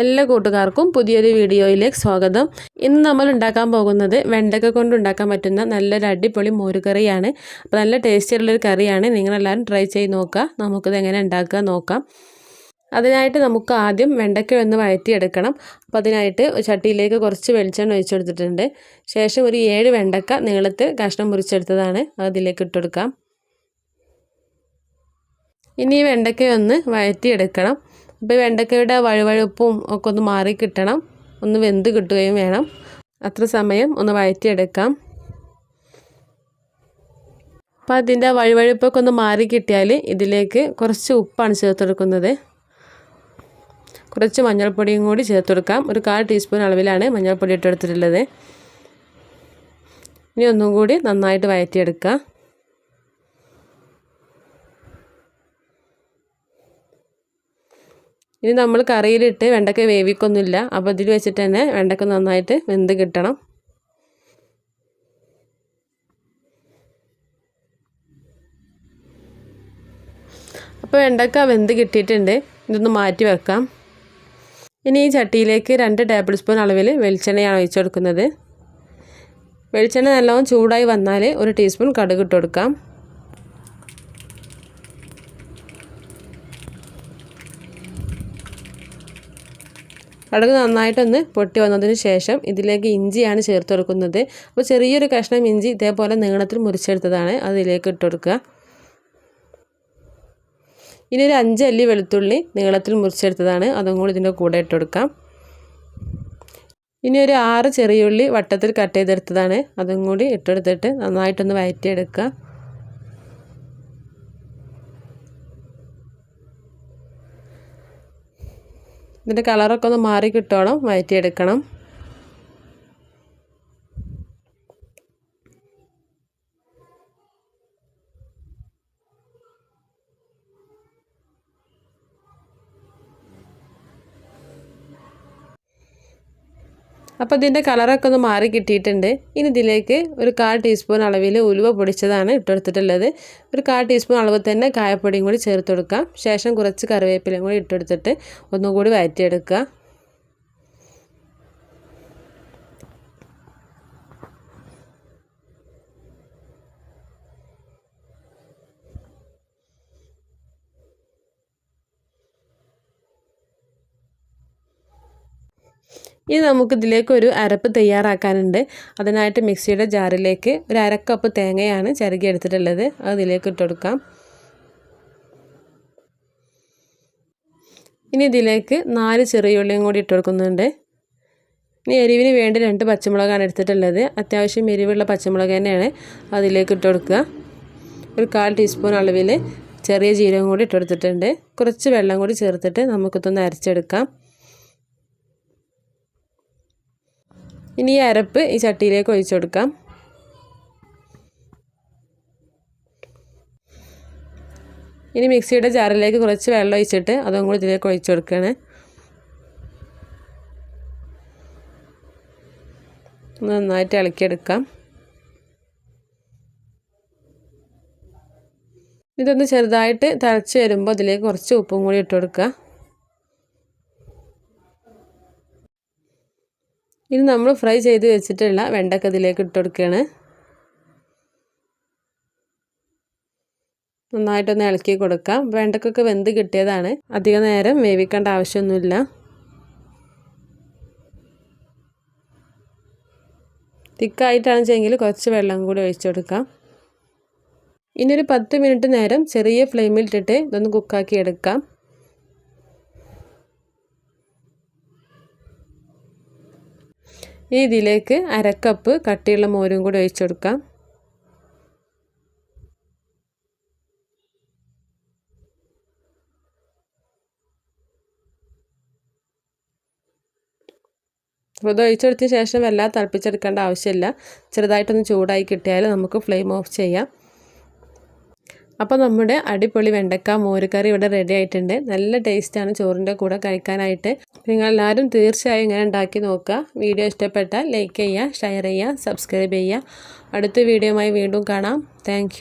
എല്ലാ കൂട്ടുകാർക്കും പുതിയൊരു വീഡിയോയിലേക്ക് സ്വാഗതം. ഇന്ന് നമ്മൾ ഉണ്ടാക്കാൻ പോകുന്നത് വെണ്ടക്ക കൊണ്ട് ഉണ്ടാക്കാൻ പറ്റുന്ന നല്ലൊരു അടിപൊളി മോരുകറിയാണ്. അപ്പോൾ നല്ല ടേസ്റ്റി ഉള്ളൊരു കറിയാണ്. നിങ്ങളെല്ലാവരും ട്രൈ ചെയ്ത് നോക്കുക. നമുക്കിത് എങ്ങനെ ഉണ്ടാക്കുക നോക്കാം. അതിനായിട്ട് നമുക്ക് ആദ്യം വെണ്ടയ്ക്ക ഒന്ന് വഴറ്റിയെടുക്കണം. അപ്പോൾ അതിനായിട്ട് ചട്ടിയിലേക്ക് കുറച്ച് വെളിച്ചെണ്ണ ഒഴിച്ചെടുത്തിട്ടുണ്ട് ശേഷം ഒരു ഏഴ് വെണ്ടക്ക നീളത്തിൽ കഷ്ണം മുറിച്ചെടുത്തതാണ്. അതിലേക്ക് ഇട്ടെടുക്കാം ഇനി ഈ വെണ്ടയ്ക്ക ഒന്ന് വഴറ്റിയെടുക്കണം. അപ്പോൾ വെണ്ടക്കയുടെ വഴുവഴുപ്പും ഒക്കെ ഒന്ന് മാറി കിട്ടണം. ഒന്ന് വെന്ത് കിട്ടുകയും വേണം. അത്ര സമയം ഒന്ന് വഴറ്റിയെടുക്കാം. അപ്പോൾ അതിന്റെ വഴുവഴുപ്പൊക്കെ ഒന്ന് മാറി കിട്ടിയാൽ ഇതിലേക്ക് കുറച്ച് ഉപ്പാണ് ചേർത്തെടുക്കുന്നത്. കുറച്ച് മഞ്ഞൾപ്പൊടിയും കൂടി ചേർത്ത് കൊടുക്കാം ഒരു കാൽ ടീസ്പൂൺ അളവിലാണ് മഞ്ഞൾപ്പൊടി ഇട്ടെടുത്തിട്ടുള്ളത് ഇനി ഒന്നും കൂടി നന്നായിട്ട് വഴറ്റിയെടുക്കാം. ഇനി നമ്മൾ കറിയിലിട്ട് വെണ്ടക്ക വേവിക്കൊന്നുമില്ല. അപ്പോൾ ഇതിൽ വെച്ചിട്ട് തന്നെ വെണ്ടക്ക നന്നായിട്ട് വെന്ത് കിട്ടണം. അപ്പോൾ വെണ്ടക്ക വെന്ത് കിട്ടിയിട്ടുണ്ട്. ഇതൊന്ന് മാറ്റി വെക്കാം. ഇനി ഈ ചട്ടിയിലേക്ക് രണ്ട് ടേബിൾ സ്പൂൺ അളവിൽ വെളിച്ചെണ്ണയാണ് ഒഴിച്ചു കൊടുക്കുന്നത്. വെളിച്ചെണ്ണ നല്ലോണം ചൂടായി വന്നാൽ ഒരു ടീസ്പൂൺ കടുക് ഇട്ട് കൊടുക്കാം. കടുക് നന്നായിട്ടൊന്ന് പൊട്ടി വന്നതിന് ശേഷം ഇതിലേക്ക് ഇഞ്ചിയാണ് ചേർത്ത് കൊടുക്കുന്നത്. അപ്പോൾ ചെറിയൊരു കഷ്ണം ഇഞ്ചി ഇതേപോലെ നീളത്തിൽ മുറിച്ചെടുത്തതാണ് അതിലേക്ക് ഇട്ട് കൊടുക്കുക. ഇനി ഒരു അഞ്ച് അല്ലി വെളുത്തുള്ളി നീളത്തിൽ മുറിച്ചെടുത്തതാണ്. അതും കൂടി ഇതിന്റെ കൂടെ ഇട്ട് കൊടുക്കാം. ഇനി ഒരു ആറ് ചെറിയുള്ളി വട്ടത്തിൽ കട്ട് ചെയ്തെടുത്തതാണ്. അതും കൂടി ഇട്ടെടുത്തിട്ട് നന്നായിട്ടൊന്ന് വയറ്റിയെടുക്കുക. ഇതിന്റെ കളറൊക്കെ ഒന്ന് മാറി കിട്ടണം വഴറ്റിയെടുക്കണം. അപ്പോൾ ഇതിന്റെ കളറൊക്കെ ഒന്ന് മാറി കിട്ടിയിട്ടുണ്ട്. ഇനി ഇതിലേക്ക് ഒരു കാൽ ടീസ്പൂൺ അളവിൽ ഉലുവ പൊടിച്ചതാണ് ഇട്ടെടുത്തിട്ടുള്ളത്. ഒരു കാൽ ടീസ്പൂൺ അളവ് തന്നെ കായപ്പൊടിയും കൂടി ചേർത്ത് കൊടുക്കാം. ശേഷം കുറച്ച് കറിവേപ്പിലയും കൂടി ഇട്ടെടുത്തിട്ട് ഒന്നുകൂടി വഴറ്റിയെടുക്കുക ഇനി നമുക്ക് ഇതിലേക്ക് ഒരു അരപ്പ് തയ്യാറാക്കാനുണ്ട്. അതിനായിട്ട് മിക്സിയുടെ ജാറിലേക്ക് ഒരു അരക്കപ്പ് തേങ്ങയാണ് ചിരകി എടുത്തിട്ടുള്ളത്. അതിലേക്ക് ഇട്ട് കൊടുക്കാം. ഇനി ഇതിലേക്ക് നാല് ചെറിയുള്ളിയും കൂടി ഇട്ട് കൊടുക്കുന്നുണ്ട്. ഇനി എരിവിന് വേണ്ടി രണ്ട് പച്ചമുളകാണ് എടുത്തിട്ടുള്ളത്. അത്യാവശ്യം എരിവുള്ള പച്ചമുളക് തന്നെയാണ് അതിലേക്ക് ഇട്ട് കൊടുക്കുക. ഒരു കാൽ ടീസ്പൂൺ അളവിൽ ചെറിയ ജീരകം കൂടി ഇട്ടെടുത്തിട്ടുണ്ട് കുറച്ച് വെള്ളം കൂടി ചേർത്തിട്ട് നമുക്കിതൊന്ന് അരച്ചെടുക്കാം. ഇനി ഈ അരപ്പ് ഈ ചട്ടിയിലേക്ക് ഒഴിച്ചു കൊടുക്കാം. ഇനി മിക്സിയുടെ ജാറിലേക്ക് കുറച്ച് വെള്ളം ഒഴിച്ചിട്ട് അതും കൂടി ഇതിലേക്ക് ഒഴിച്ചു കൊടുക്കുകയാണ് നന്നായിട്ട് ഇളക്കിയെടുക്കാം. ഇതൊന്ന് ചെറുതായിട്ട് തിളച്ച് വരുമ്പോൾ അതിലേക്ക് കുറച്ച് ഉപ്പും കൂടി ഇട്ട് കൊടുക്കുക. ഇനി നമ്മൾ ഫ്രൈ ചെയ്ത് വെച്ചിട്ടുള്ള വെണ്ടക്ക ഇതിലേക്ക് ഇട്ട് കൊടുക്കുകയാണ്. നന്നായിട്ടൊന്ന് ഇളക്കി കൊടുക്കാം. വെണ്ടക്കൊക്കെ വെന്ത് കിട്ടിയതാണ്. അധിക നേരം വേവിക്കേണ്ട ആവശ്യമൊന്നുമില്ല. തിക്കായിട്ടാണ് വെച്ചെങ്കിൽ കുറച്ച് വെള്ളം കൂടി ഒഴിച്ചു കൊടുക്കാം. ഇനി ഒരു പത്ത് മിനിറ്റ് നേരം ചെറിയ ഫ്ലെയിമിൽ ഇട്ടിട്ട് ഇതൊന്ന് കുക്കാക്കി എടുക്കാം. ഇനി ഇതിലേക്ക് അരക്കപ്പ് കട്ടിയുള്ള മോരും കൂടി ഒഴിച്ചു കൊടുക്കാം അപ്പോൾ ഇത് ഒഴിച്ചെടുത്തിന് ശേഷം വല്ലാതെ തിളപ്പിച്ചെടുക്കേണ്ട ആവശ്യമില്ല. ചെറുതായിട്ടൊന്ന് ചൂടായി കിട്ടിയാൽ നമുക്ക് ഫ്ലെയിം ഓഫ് ചെയ്യാം. അപ്പോൾ നമ്മുടെ അടിപൊളി വെണ്ടക്ക മോരുകറി ഇവിടെ റെഡി ആയിട്ടുണ്ട്. നല്ല ടേസ്റ്റാണ് ചോറിന്റെ കൂടെ കഴിക്കാനായിട്ട്. നിങ്ങളെല്ലാവരും തീർച്ചയായും ഇങ്ങനെ ഉണ്ടാക്കി നോക്കുക. വീഡിയോ ഇഷ്ടപ്പെട്ടാൽ ലൈക്ക് ചെയ്യുക ഷെയർ ചെയ്യുക സബ്സ്ക്രൈബ് ചെയ്യുക. അടുത്ത വീഡിയോയുമായി വീണ്ടും കാണാം. താങ്ക്